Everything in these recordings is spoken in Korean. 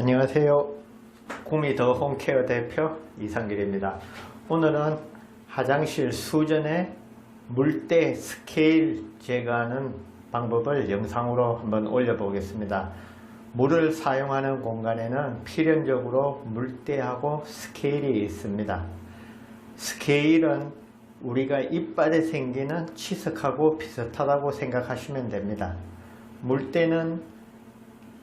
안녕하세요. 구미 더 홈케어 대표 이상길입니다. 오늘은 화장실 수전에 물때 스케일 제거하는 방법을 영상으로 한번 올려보겠습니다. 물을 사용하는 공간에는 필연적으로 물때하고 스케일이 있습니다. 스케일은 우리가 이빨에 생기는 치석하고 비슷하다고 생각하시면 됩니다. 물때는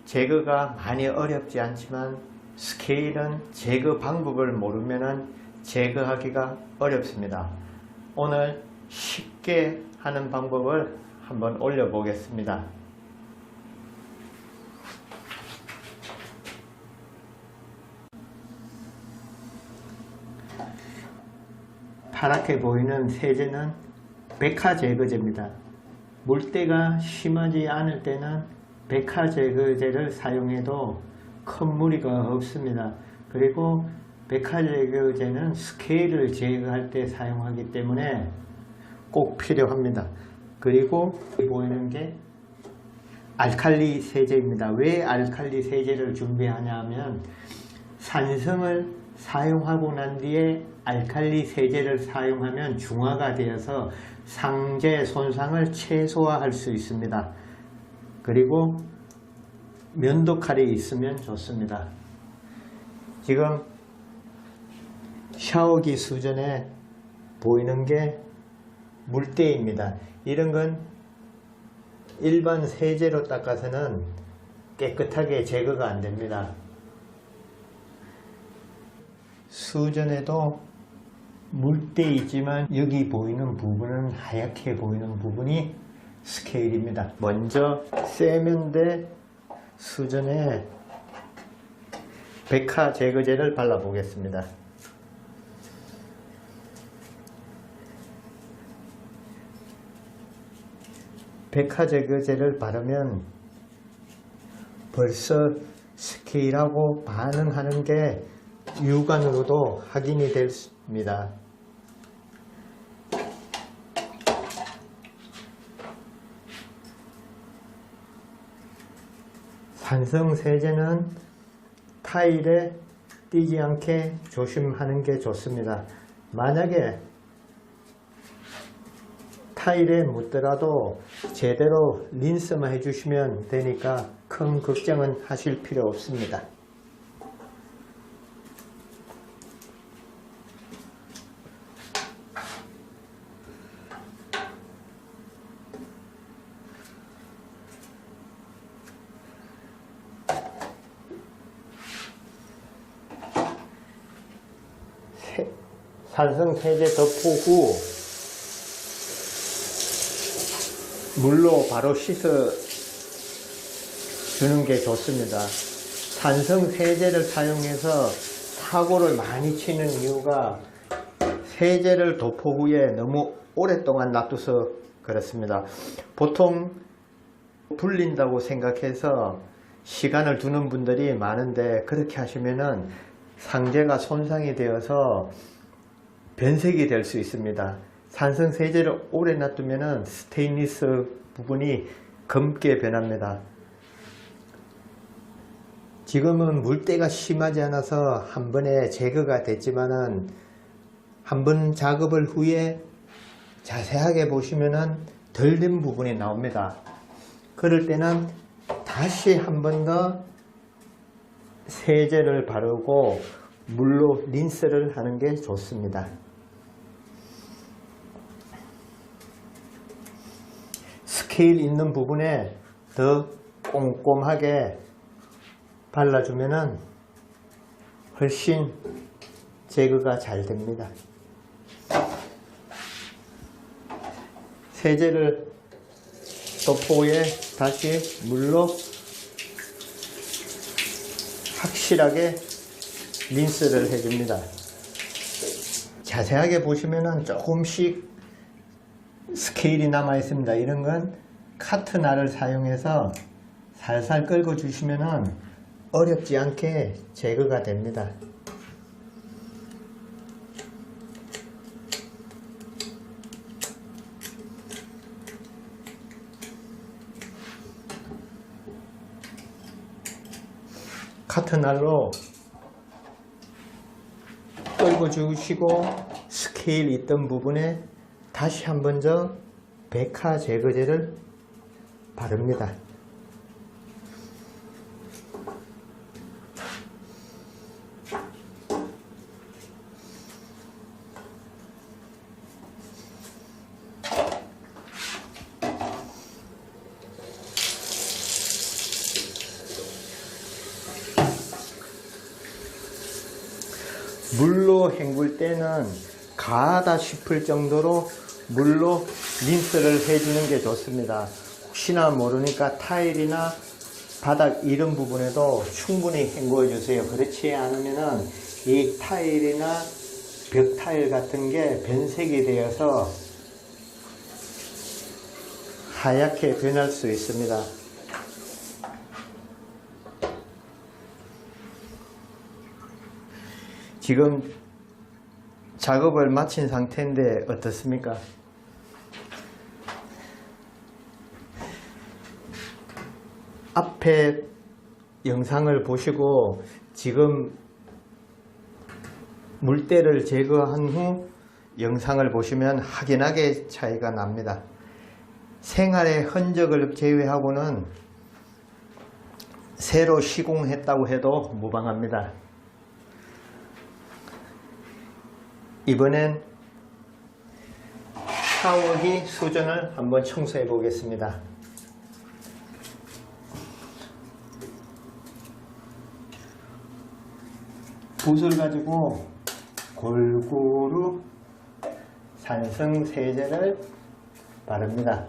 제거가 많이 어렵지 않지만 스케일은 제거 방법을 모르면 제거하기가 어렵습니다. 오늘 쉽게 하는 방법을 한번 올려보겠습니다. 파랗게 보이는 세제는 백화 제거제입니다. 물때가 심하지 않을 때는 백화 제거제를 사용해도 큰 무리가 없습니다. 그리고 백화 제거제는 스케일을 제거할 때 사용하기 때문에 꼭 필요합니다. 그리고 보이는 게 알칼리 세제입니다. 왜 알칼리 세제를 준비하냐 하면 산성을 사용하고 난 뒤에 알칼리 세제를 사용하면 중화가 되어서 상제 손상을 최소화할 수 있습니다. 그리고 면도 칼이 있으면 좋습니다. 지금 샤워기 수전에 보이는 게 물때입니다. 이런 건 일반 세제로 닦아서는 깨끗하게 제거가 안 됩니다. 수전에도 물때 있지만 여기 보이는 부분은 하얗게 보이는 부분이 스케일입니다. 먼저 세면대 수전에 백화 제거제를 발라 보겠습니다. 백화 제거제를 바르면 벌써 스케일하고 반응하는 게 육안으로도 확인이 됩니다. 산성 세제는 타일에 띄지 않게 조심하는 게 좋습니다. 만약에 타일에 묻더라도 제대로 린스만 해주시면 되니까 큰 걱정은 하실 필요 없습니다. 산성 세제 덮고 후 물로 바로 씻어 주는 게 좋습니다. 산성 세제를 사용해서 사고를 많이 치는 이유가 세제를 도포 후에 너무 오랫동안 놔둬서 그렇습니다. 보통 불린다고 생각해서 시간을 두는 분들이 많은데 그렇게 하시면은 상제가 손상이 되어서 변색이 될 수 있습니다. 산성 세제를 오래 놔두면은 스테인리스 부분이 검게 변합니다. 지금은 물때가 심하지 않아서 한 번에 제거가 됐지만은 한 번 작업을 후에 자세하게 보시면은 덜 된 부분이 나옵니다. 그럴 때는 다시 한 번 더 세제를 바르고 물로 린스를 하는 게 좋습니다. 스케일 있는 부분에 더 꼼꼼하게 발라주면은 훨씬 제거가 잘 됩니다. 세제를 도포에 다시 물로 확실하게 린스를 해줍니다. 자세하게 보시면은 조금씩 스케일이 남아 있습니다. 이런 건 카트날을 사용해서 살살 끌고 주시면은 어렵지 않게 제거가 됩니다. 카트날로 끌고 주시고 스케일 있던 부분에 다시 한 번 더 백화 제거제를 바릅니다. 물로 헹굴 때는 가하다 싶을 정도로 물로 린스를 해주는 게 좋습니다. 혹시나 모르니까 타일이나 바닥 이런 부분에도 충분히 헹궈 주세요. 그렇지 않으면은 이 타일이나 벽 타일 같은 게 변색이 되어서 하얗게 변할 수 있습니다. 지금 작업을 마친 상태인데 어떻습니까? 앞에 영상을 보시고 지금 물때를 제거한 후 영상을 보시면 확연하게 차이가 납니다. 생활의 흔적을 제외하고는 새로 시공했다고 해도 무방합니다. 이번엔 샤워기 수전을 한번 청소해 보겠습니다. 붓을 가지고 골고루 산성 세제를 바릅니다.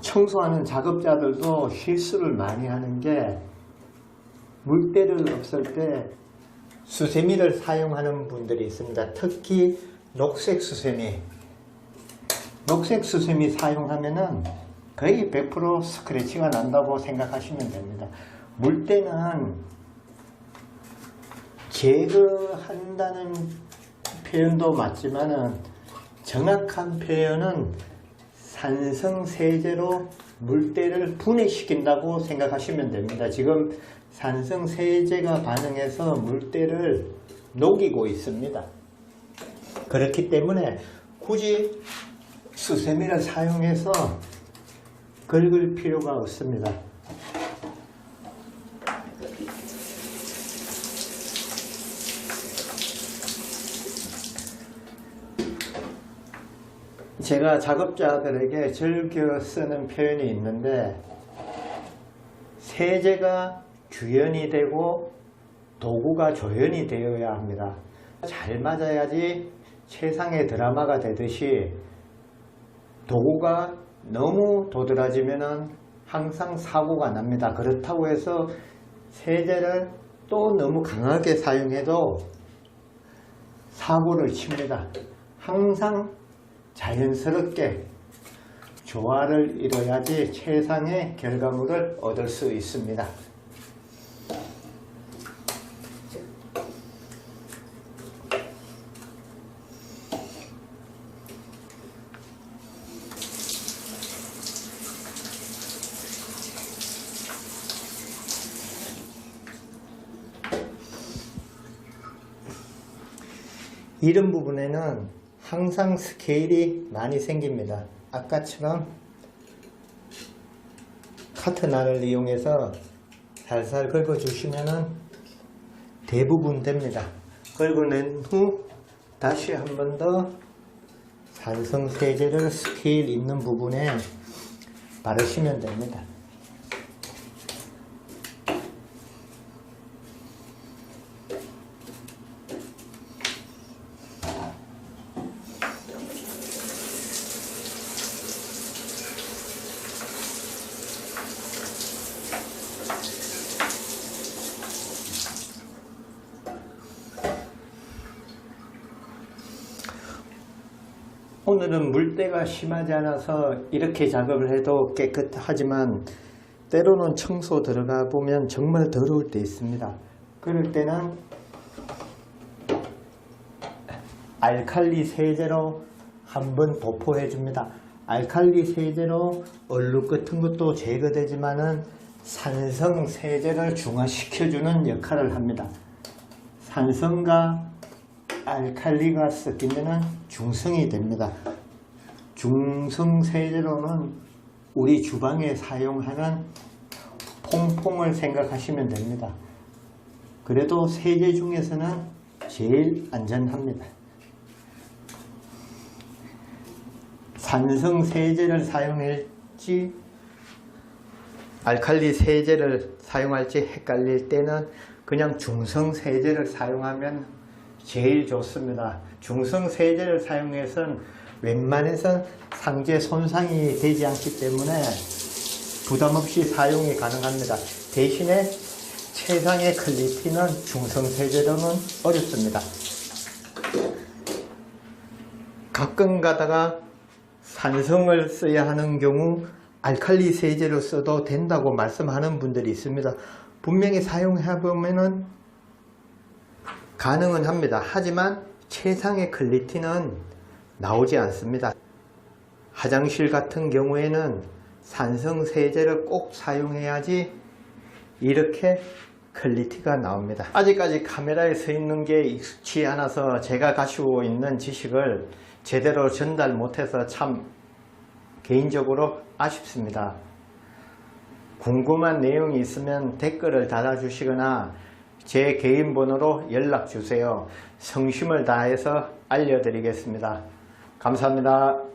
청소하는 작업자들도 실수를 많이 하는 게 물때를 없앨 때 수세미를 사용하는 분들이 있습니다. 특히 녹색 수세미. 녹색 수세미 사용하면은 거의 100% 스크래치가 난다고 생각하시면 됩니다. 물때는 제거한다는 표현도 맞지만은 정확한 표현은 산성 세제로 물때를 분해시킨다고 생각하시면 됩니다. 지금 산성 세제가 반응해서 물때를 녹이고 있습니다. 그렇기 때문에 굳이 수세미를 사용해서 긁을 필요가 없습니다. 제가 작업자들에게 즐겨 쓰는 표현이 있는데 세제가 규현이 되고 도구가 조연이 되어야 합니다. 잘 맞아야지 최상의 드라마가 되듯이 도구가 너무 도드라지면 항상 사고가 납니다. 그렇다고 해서 세제를 또 너무 강하게 사용해도 사고를 칩니다. 항상 자연스럽게 조화를 이뤄야지 최상의 결과물을 얻을 수 있습니다. 이런 부분에는 항상 스케일이 많이 생깁니다. 아까처럼 카트날을 이용해서 살살 긁어 주시면은 대부분 됩니다. 긁어낸 후 다시 한 번 더 산성 세제를 스케일 있는 부분에 바르시면 됩니다. 오늘은 물때가 심하지 않아서 이렇게 작업을 해도 깨끗하지만 때로는 청소 들어가 보면 정말 더러울 때 있습니다. 그럴 때는 알칼리 세제로 한번 도포해 줍니다. 알칼리 세제로 얼룩 같은 것도 제거되지만은 산성 세제를 중화시켜주는 역할을 합니다. 산성과 알칼리가 섞이면 중성이 됩니다. 중성 세제로는 우리 주방에 사용하는 퐁퐁을 생각하시면 됩니다. 그래도 세제 중에서는 제일 안전합니다. 산성 세제를 사용할지 알칼리 세제를 사용할지 헷갈릴 때는 그냥 중성 세제를 사용하면 제일 좋습니다. 중성 세제를 사용해서는 웬만해선 상제 손상이 되지 않기 때문에 부담 없이 사용이 가능합니다. 대신에 최상의 퀄리티는 중성 세제로는 어렵습니다. 가끔 가다가 산성을 써야 하는 경우 알칼리 세제로 써도 된다고 말씀하는 분들이 있습니다. 분명히 사용해 보면 은 가능은 합니다. 하지만 최상의 퀄리티는 나오지 않습니다. 화장실 같은 경우에는 산성 세제를 꼭 사용해야지 이렇게 퀄리티가 나옵니다. 아직까지 카메라에 서 있는 게 익숙치 않아서 제가 가지고 있는 지식을 제대로 전달 못해서 참 개인적으로 아쉽습니다. 궁금한 내용이 있으면 댓글을 달아주시거나 제 개인 번호로 연락 주세요. 성심을 다해서 알려드리겠습니다. 감사합니다.